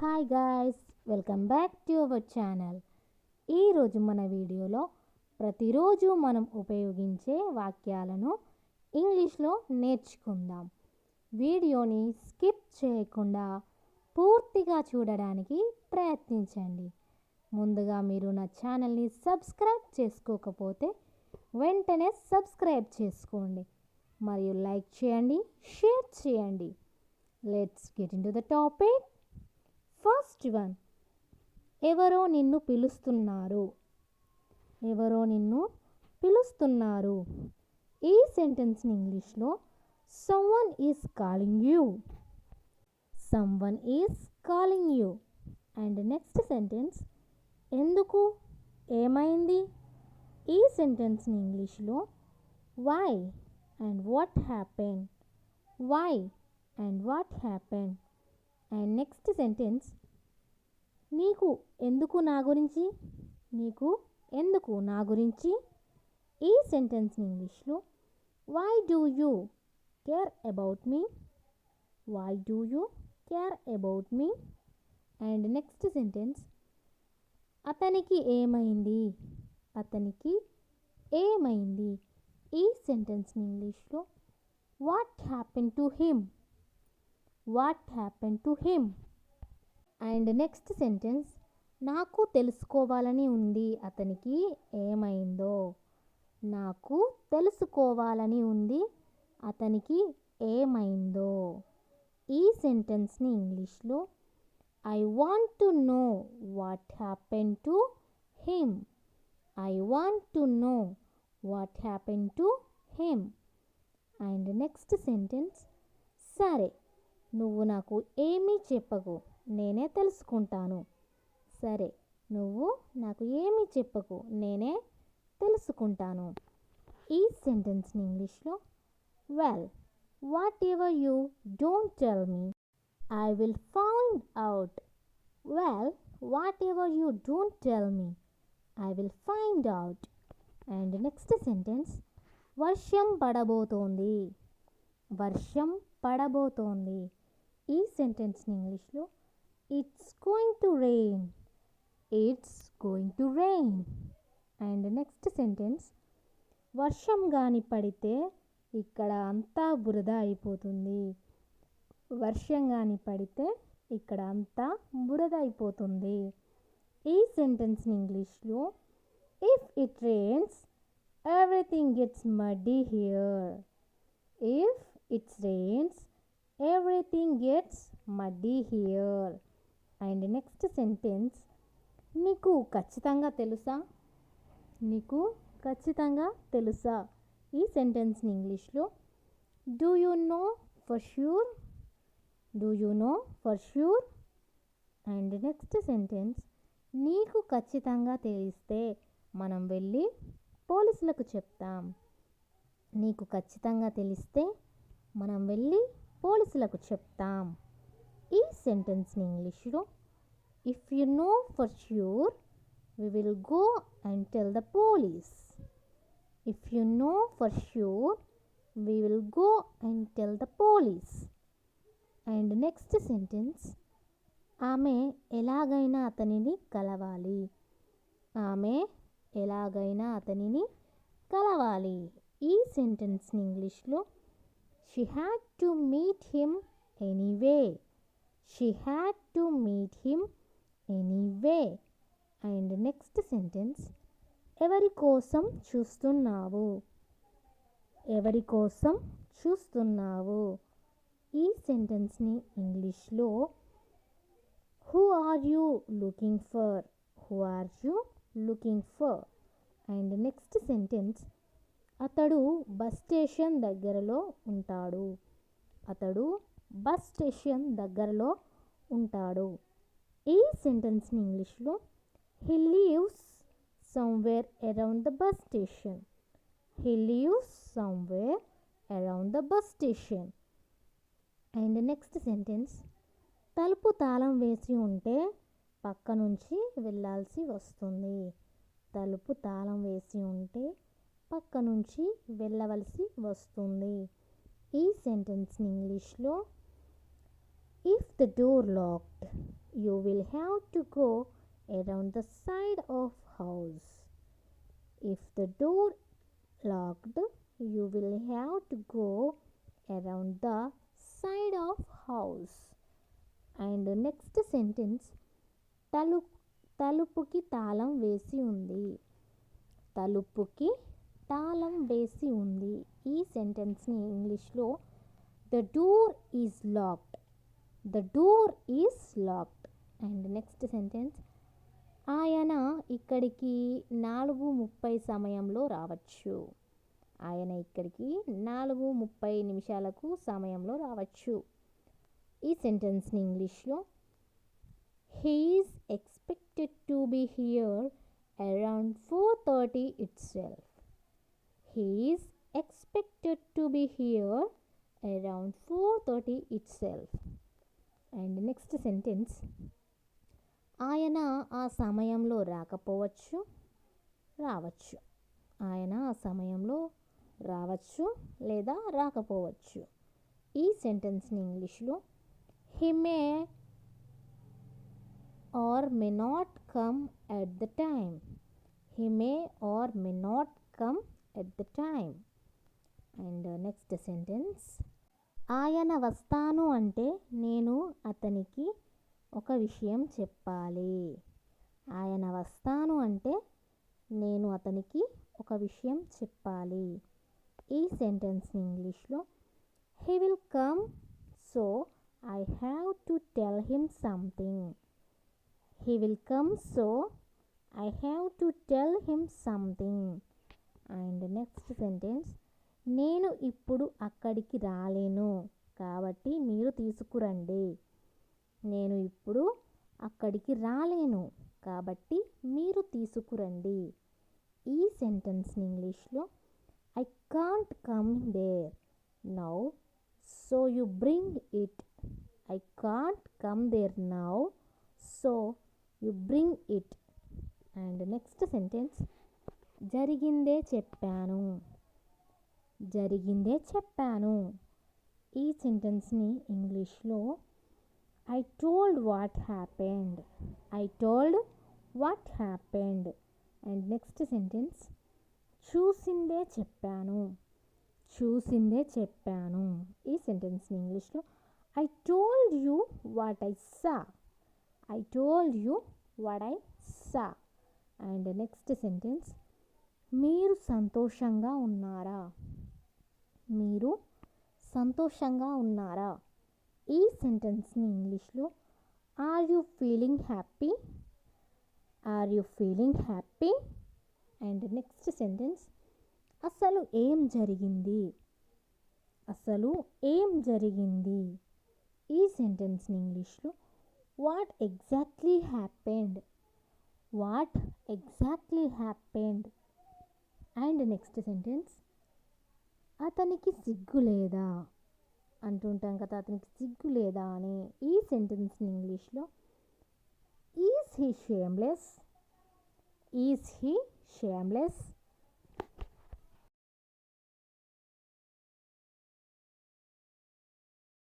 Hi guys welcome back to our channel ఈరోజు మన వీడియోలో ప్రతిరోజు మనం ఉపయోగించే వాక్యాలను ఇంగ్లీష్లో నేర్చుకుందాం. వీడియోని స్కిప్ చేయకుండా పూర్తిగా చూడడానికి ప్రయత్నించండి. ముందుగా మీరు నా ఛానల్ని సబ్స్క్రైబ్ చేసుకోకపోతే వెంటనే సబ్స్క్రైబ్ చేసుకోండి. మరియు లైక్ చేయండి షేర్ చేయండి. Let's get into the topic first one. ఎవరో నిన్ను పిలుస్తున్నారు. ఎవరో నిన్ను పిలుస్తున్నారు. ఈ సెంటెన్స్ని ఇంగ్లీష్లో someone is calling you someone is calling you and next sentence ఎందుకు? ఏమైంది? ఈ సెంటెన్స్ని ఇంగ్లీష్లో why and what happen why and what happen and next sentence నీకు ఎందుకు నా గురించి? నీకు ఎందుకు నా గురించి? ఈ సెంటెన్స్ని ఇంగ్లీష్లో why do you care about me why do you care about me and next sentence అతనికి ఏమైంది? అతనికి ఏమైంది? ఈ సెంటెన్స్ని ఇంగ్లీష్లో what happen to him what happen to him and next sentence నాకు తెలుసుకోవాలని ఉంది. అతనికి ఏమైందో? నాకు తెలుసుకోవాలని ఉంది. అతనికి ఏమైందో? ఈ సెంటెన్స్ని ఇంగ్లీష్లో I want to know what happen to him I want to know what happen to him and next sentence సరే నువ్వు నాకు ఏమీ చెప్పకు. నేనే తెలుసుకుంటాను. సరే నువ్వు నాకు ఏమీ చెప్పకు. నేనే తెలుసుకుంటాను. ఈ సెంటెన్స్ని ఇంగ్లీష్లో well whatever you don't tell me I will find out well whatever you don't tell me I will find out and next sentence వర్షం పడబోతోంది. వర్షం పడబోతోంది. ఈ సెంటెన్స్ని ఇంగ్లీష్లో it's going to rain it's going to rain and next sentence వర్షం కానీ పడితే ఇక్కడ అంతా బురద అయిపోతుంది. వర్షం కానీ పడితే ఇక్కడ అంతా బురద అయిపోతుంది. ఈ సెంటెన్స్ని ఇంగ్లీష్లో if it rains everything gets muddy here if it's rains everything gets muddy here and next sentence నీకు ఖచ్చితంగా తెలుసా? నీకు ఖచ్చితంగా తెలుసా? ఈ సెంటెన్స్ని ఇంగ్లీష్లో do you know for sure do you know for sure and next sentence నీకు ఖచ్చితంగా తెలిస్తే మనం వెళ్ళి పోలీసులకు చెప్తాం. నీకు ఖచ్చితంగా తెలిస్తే మనం వెళ్ళి పోలీసులకు చెప్తాం. ఈ సెంటెన్స్ని ఇంగ్లీష్లో if you know for sure we will go and tell the police if you know for sure we will go and tell the police and next sentence ఆమె ఎలాగైనా అతనిని కలవాలి. ఆమె ఎలాగైనా అతనిని కలవాలి. ఈ సెంటెన్స్ని ఇంగ్లీష్లో she had to meet him anyway she had to meet him anyway and next sentence ఎవరి కోసం చూస్తున్నావు ఎవరి కోసం చూస్తున్నావు ఈ సెంటెన్స్ని ఇంగ్లీష్లో who are you looking for who are you looking for and next sentence అతడు బస్ స్టేషన్ దగ్గరలో ఉంటాడు. అతడు బస్ స్టేషన్ దగ్గరలో ఉంటాడు. ఈ సెంటెన్స్ని ఇంగ్లీష్లో he leaves somewhere around the bus station he leaves somewhere around the bus station and next sentence తలుపు తాళం వేసి ఉంటే పక్క నుంచి వెళ్ళాల్సి వస్తుంది. తలుపు తాళం వేసి ఉంటే పక్క నుంచి వెళ్ళవలసి వస్తుంది. ఈ సెంటెన్స్ని ఇంగ్లీష్లో if the door locked you will have to go around the side of house if the door locked you will have to go around the side of house and next sentence తలు తలుపుకి తాళం వేసి ఉంది. తలుపుకి తాళం వేసి ఉంది. ఈ సెంటెన్స్ని ఇంగ్లీష్లో the door is locked. The door is locked. And next sentence ఆయన ఇక్కడికి నాలుగు ముప్పై సమయంలో రావచ్చు. ఆయన ఇక్కడికి నాలుగు ముప్పై నిమిషాలకు సమయంలో రావచ్చు. ఈ సెంటెన్స్ని ఇంగ్లీష్లో he is expected to be here around four thirty itself he is expected to be here around four thirty itself and next sentence ఆయన ఆ సమయంలో రాకపోవచ్చు రావచ్చు. ఆయన ఆ సమయంలో రావచ్చు లేదా రాకపోవచ్చు. ఈ సెంటెన్స్ని ఇంగ్లీష్లో he may or may not come at the time he may or may not come at the time and next sentence ఆయన వస్తాను అంటే నేను అతనికి ఒక విషయం చెప్పాలి. ఆయన వస్తాను అంటే నేను అతనికి ఒక విషయం చెప్పాలి. ఈ సెంటెన్స్ని ఇంగ్లీష్లో he will come so I have to tell him something he will come so I have to tell him something and next sentence నేను ఇప్పుడు అక్కడికి రాలేను. కాబట్టి మీరు తీసుకురండి. నేను ఇప్పుడు అక్కడికి రాలేను. కాబట్టి మీరు తీసుకురండి. ఈ సెంటెన్స్ని ఇంగ్లీష్లో I can't come there now so you bring it I can't come there now so you bring it and next sentence జరిగిందే చెప్పాను. జరిగిందే చెప్పాను. ఈ సెంటెన్స్ని ఇంగ్లీష్లో I told what happened I told what happened and next sentence చూసిందే చెప్పాను. చూసిందే చెప్పాను. ఈ సెంటెన్స్ని ఇంగ్లీష్లో I told you what I saw I told you what I saw and next sentence మీరు సంతోషంగా ఉన్నారా? మీరు సంతోషంగా ఉన్నారా? ఈ సెంటెన్స్ని ఇంగ్లీష్లో are you feeling happy are you feeling happy and next sentence అసలు ఏం జరిగింది? అసలు ఏం జరిగింది? ఈ సెంటెన్స్ని ఇంగ్లీష్లో what exactly happened what exactly happened and next sentence అతనికి సిగ్గు లేదా? అంటుంటాం కదా అతనికి సిగ్గు లేదా అని ఈ సెంటెన్స్ని ఇంగ్లీష్లో is he shameless is he shameless